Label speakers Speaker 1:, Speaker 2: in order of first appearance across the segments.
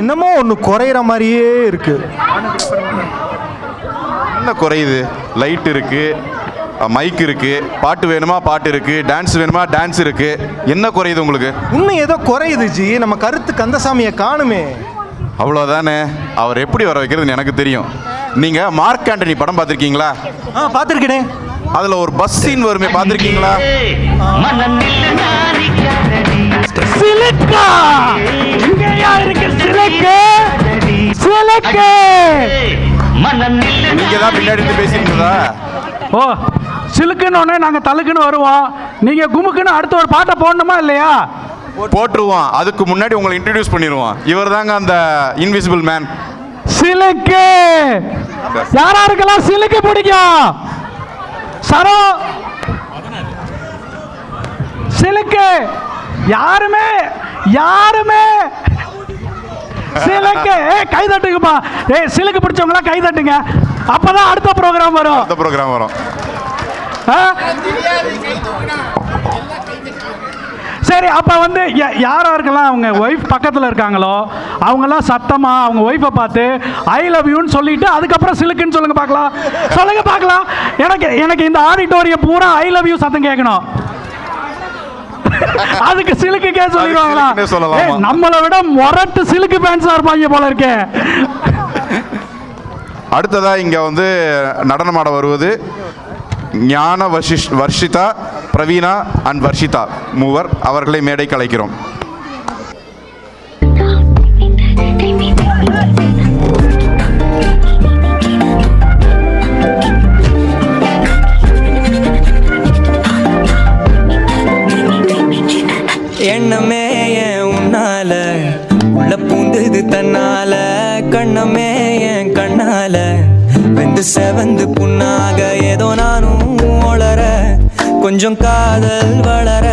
Speaker 1: என்னமோ ஒன்று குறையிற மாதிரியே இருக்கு.
Speaker 2: என்ன குறையுது? லைட் இருக்கு மைக் இருக்கு பாட்டு வேணுமா? பாட்டு இருக்கு டான்ஸ் வேணுமா? டான்ஸ் இருக்கு. என்ன குறையுது உங்களுக்கு?
Speaker 1: இன்னும் ஏதோ குறையுது ஜி. நம்ம கருத்து கந்தசாமியை காணுமே.
Speaker 2: அவ்வளோதானே அவர் எப்படி வர வைக்கிறதுன்னு எனக்கு தெரியும். நீங்க மார்க் ஆண்டனி படம் பார்த்துருக்கீங்களா?
Speaker 1: ஆ பார்த்துருக்கேனே
Speaker 2: அதுல ஒரு பஸ் சீன் வருமே பார்த்துருக்கீங்களா? நீங்க தான் பின்னாடி இருந்து பேசிட்டு இருந்தா
Speaker 3: ஓ சிலுக்குன்னு நாங்கள் தலுக்குன்னு வருவோம். நீங்கள் குமுக்குன்னு அடுத்த ஒரு பாட்டை போடணுமா இல்லையா?
Speaker 2: போட்டுருவோம். அதுக்கு முன்னாடி உங்களை இன்ட்ரடியூஸ் பண்ணிடுவோம் இவர் தாங்க அந்த இன்விசிபிள் மேன்
Speaker 3: சிலுக்கு! யாரா இருக்கலாம் சிலுக்கு பிடிக்கும்? சரோ! சிலுக்கு! யாருமே யாருமே! சிலுக்கு! கை தட்டுங்கப்பா. ஏய் சிலுக்கு பிடிச்சவங்களா கை தட்டுங்க. அப்பதான் அடுத்த ப்ரோக்ராம் வரும்.
Speaker 2: அடுத்த ப்ரோக்ராம் வரும்?
Speaker 3: சரி அப்போ வந்து யா- யாரா இருக்கலாம்? அவங்க ஒய்ஃப் பக்கத்தில் இருக்காங்களோ? அவங்கெல்லாம் சத்தமாக அவங்க ஒய்ஃபை பார்த்து ஐ லவ் யூன்னு சொல்லிட்டு அதுக்கப்புறம் சிலுக்குன்னு சொல்லுங்க பார்க்கலாம். சொல்லுங்க பார்க்கலாம். எனக்கு எனக்கு இந்த ஆடிட்டோரியம் பூரா ஐ லவ் யூ சத்தம் கேட்கணும். அதுக்கு சிலுக்கு கே சொல்லிடுவாங்களா நம்மளை விட மொரட்டு சிலுக்கு பேன்ஸா இருப்பாங்க போல இருக்கே.
Speaker 2: அடுத்ததா இங்க வந்து நடனமாட வருவது ஞான வர்ஷிஷ் வர்ஷிதா பிரவீனா அண்ட் வர்ஷிதா மூவர் அவர்களை மேடை கலைக்கிறோம்.
Speaker 4: எண்ணமே உன்னால உள்ள பூந்தது தன்னால கண்ணமே மேல. வெந்து செவந்து புண்ணாக ஏதோ நானும் ஒளர கொஞ்சம் காதல் வளர.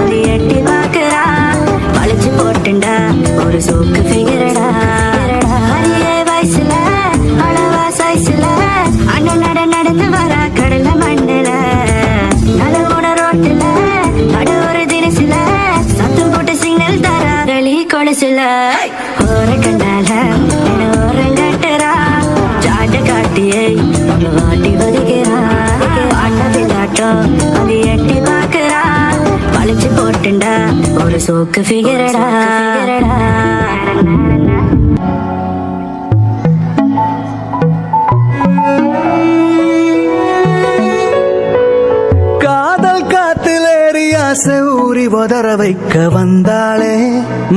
Speaker 5: அது எட்டி பார்க்கிறா. வளைச்சு போட்டுண்டா. ஒரு சோக்கு ஃபிகரடா அரிய வயசுல அளவா சைஸ்ல அண்ணன் நட நடந்து வரா கடல மண்டல நலவோட ரோட்டுல நட ஒரு தினசில. சத்தம் போட்டு சிக்னல் தரா களி கொலுசுல. ஓர கண்டால என்ன காட்டியை வாட்டி வதைக்கிறா. ஆட்ட விளாட்டம் அது எட்டி அழிச்சு போட்டுண்டா. ஒரு சோக்கு ஃபிகரடா
Speaker 6: காதல் காத்திலேறி ஆசை ஊறி உதற வைக்க வந்தாளே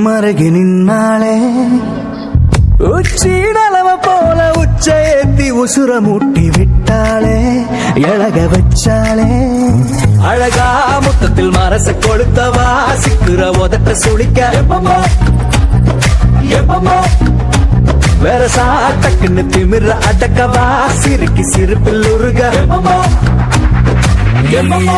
Speaker 6: மருகி நின்னாளே. உச்சி போல உச்ச ஏத்தி உசுர மூட்டி விட்டாளே எழக வச்சாளே. அழகா முத்தத்தில் மரச கொளுத்தவா சிக்குற உதட்ட சுளிக்க. எப்பமோ எப்பமோ வேற சாட்டக்குன்னு திமிர அடக்கவா? சிரிக்கி சிரிப்பில் உருக. எப்பமோ எப்பமோ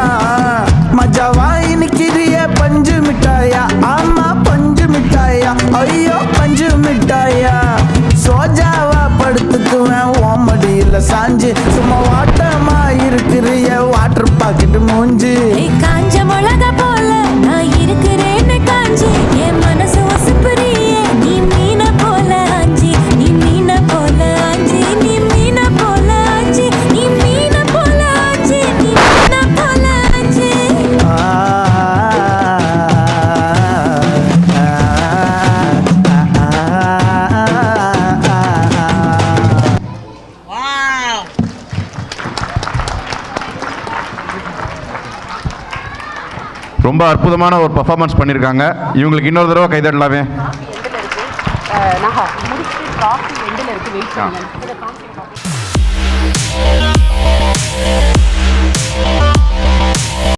Speaker 2: ரொம்ப அற்புதமான ஒரு பர்ஃபார்மன்ஸ் பண்ணியிருக்காங்க இவங்களுக்கு இன்னொரு தடவை கைதட்டலாமே
Speaker 7: வெயிட்